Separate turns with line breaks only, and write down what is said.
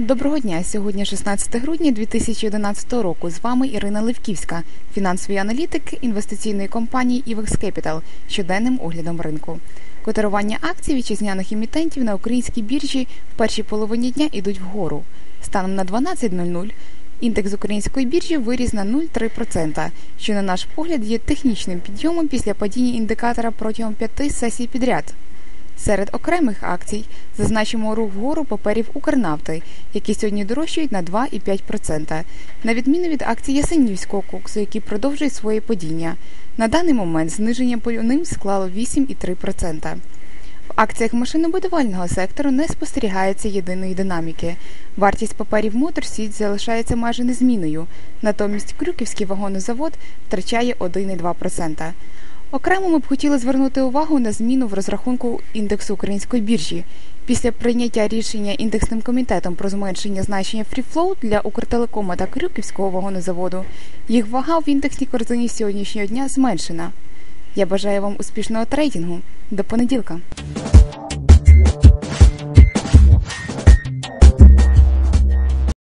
Доброго дня. Сьогодні 16 грудня 2011 року. З вами Ірина Левківська, фінансовий аналітик інвестиційної компанії IVEX Capital щоденним оглядом ринку. Котирування акцій вітчизняних емітентів на українській біржі в першій половині дня йдуть вгору. Станом на 12.00 індекс української біржі виріс на 0,3%, що на наш погляд є технічним підйомом після падіння індикатора протягом п'яти сесій підряд. Серед окремих акцій зазначимо рух вгору паперів Укрнафти, які сьогодні дорожчають на 2,5%, на відміну від акцій Ясенівського коксу, які продовжують своє падіння. На даний момент зниження по ним склало 8,3%. В акціях машинобудувального сектору не спостерігається єдиної динаміки. Вартість паперів Моторсіт залишається майже незмінною, натомість Крюківський вагонозавод втрачає 1,2%. Окремо ми б хотіли звернути увагу на зміну в розрахунку індексу української біржі. Після прийняття рішення індексним комітетом про зменшення значення фріфлоу для Укртелекома та Крюківського вагонозаводу, їх вага в індексній корзині сьогоднішнього дня зменшена. Я бажаю вам успішного трейдингу. До понеділка.